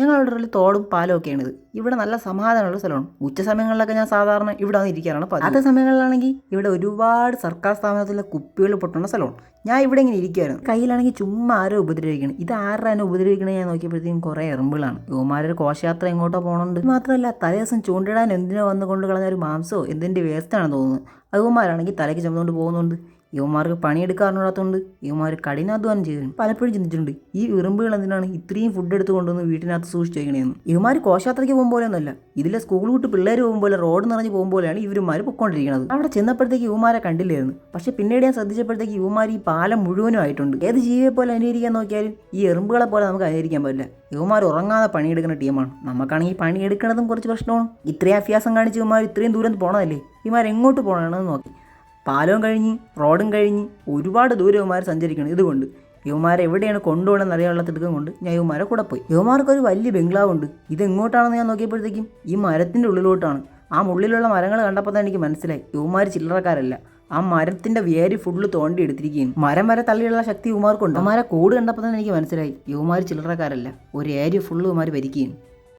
ഞങ്ങളുടെ ഒരു തോടും പാലും ഇത് ഇവിടെ നല്ല സമാധാനമുള്ള സ്ഥലമാണ്. ഉച്ച സമയങ്ങളിലൊക്കെ ഞാൻ സാധാരണ ഇവിടെ വന്ന് ഇരിക്കാറാണ്. അല്ലാത്ത സമയങ്ങളിലാണെങ്കിൽ ഇവിടെ ഒരുപാട് സർക്കാർ സ്ഥാപനത്തിലെ കുപ്പികൾ പൊട്ടുന്ന സ്ഥലമാണ്. ഞാൻ ഇവിടെ ഇങ്ങനെ ഇരിക്കുമായിരുന്നു കയ്യിലാണെങ്കിൽ ചുമ്മാ ആരോ ഉപദ്രവിക്കണം. ഇത് ആരുടെ ഉപദ്രവിക്കണേ ഞാൻ നോക്കിയപ്പോഴത്തേക്കും കുറേ എറുമ്പുകളാണ്. യുവമാരൊരു കോശയാത്ര എങ്ങോട്ടോ പോകണുണ്ട് മാത്രമല്ല തലേദിവസം ചൂണ്ടിടാൻ എന്തിനോ വന്ന് കൊണ്ട് കളഞ്ഞ ഒരു മാംസോ എന്തിന്റെ വേസ്റ്റാണെന്ന് തോന്നുന്നത് അതുമാരാണെങ്കിൽ തലയ്ക്ക് ചുമന്നുകൊണ്ട് പോകുന്നുണ്ട്. യുവമാർക്ക് പണിയെടുക്കാറിനോടത്തോണ്ട് യുവമാർ കഠിനാധ്വാനം ചെയ്തിരുന്നു പലപ്പോഴും ചിന്തിച്ചിട്ടുണ്ട് ഈ വിറുമ്പുകൾ എന്തിനാണ് ഇത്രയും ഫുഡ് എടുത്ത് കൊണ്ടുവന്ന് വീട്ടിനകത്ത് സൂക്ഷിച്ച് യുവമാർ ഇവന്മാർ കോശയാത്രയ്ക്ക് പോകുമ്പോഴൊന്നുമല്ല ഇതിലെ സ്കൂൾ വിട്ട് പിള്ളേർ പോകുമ്പോൾ റോഡ് നിറഞ്ഞ് പോകുമ്പോഴാണ് ഇവരുമാർ പൊക്കോണ്ടിരിക്കുന്നത് അവിടെ ചെന്നപ്പോഴത്തേക്ക് യുവമാരെ കണ്ടില്ലായിരുന്നു. പക്ഷെ പിന്നീട് ഞാൻ ശ്രദ്ധിച്ചപ്പോഴത്തേക്ക് യുവമാർ ഈ പാലം മുഴുവനും ആയിട്ടുണ്ട്. ഏത് ജീവിയെ പോലെ അനുകരിക്കാൻ നോക്കിയാലും ഈ എറുമ്പുകളെ പോലെ നമുക്ക് അനുകരിക്കാൻ പറ്റില്ല. യുവമാർ ഉറങ്ങാതെ പണിയെടുക്കുന്ന ടീമാണ്. നമുക്കാണെങ്കിൽ പണിയെടുക്കുന്നതും കുറച്ച് പ്രശ്നമാണ്. ഇത്രയും അഭ്യാസം കാണിച്ച് യുവമാർ ഇത്രയും ദൂരം പോകണമല്ലേ ഇവന്മാർ എങ്ങോട്ട് പോകണമെന്ന് നോക്കി. പാലവും കഴിഞ്ഞ് റോഡും കഴിഞ്ഞ് ഒരുപാട് ദൂരം ഇവന്മാർ സഞ്ചരിക്കണം ഇതുകൊണ്ട്. യുവമാരെ എവിടെയാണ് കൊണ്ടുപോകണമെന്ന് അറിയാനുള്ള തിടുക്കം കൊണ്ട് ഞാൻ യുവമാരെ കൂടെ പോയി. യുവമാർക്ക് ഒരു വലിയ ബംഗ്ലാവുണ്ട്. ഇത് എങ്ങോട്ടാണെന്ന് ഞാൻ നോക്കിയപ്പോഴത്തേക്കും ഈ മരത്തിന്റെ ഉള്ളിലോട്ടാണ്. ആ ഉള്ളിലുള്ള മരങ്ങൾ കണ്ടപ്പോൾ തന്നെ എനിക്ക് മനസ്സിലായി. യുവമാർ ചില്ലറക്കാരല്ല. ആ മരത്തിന്റെ വേര് ഫുള്ള് തോണ്ടി എടുത്തിരിക്കുകയും മരം വരെ തള്ളിയുള്ള ശക്തി യുവമാർക്കുണ്ട് യുവമാരെ കൂട് കണ്ടപ്പോൾ തന്നെ എനിക്ക് മനസ്സിലായി. യുവമാർ ചില്ലറക്കാരല്ല. ഒരു ഏരിയ ഫുള്ള് യുവമാർ ഭരിക്കുകയാണ്.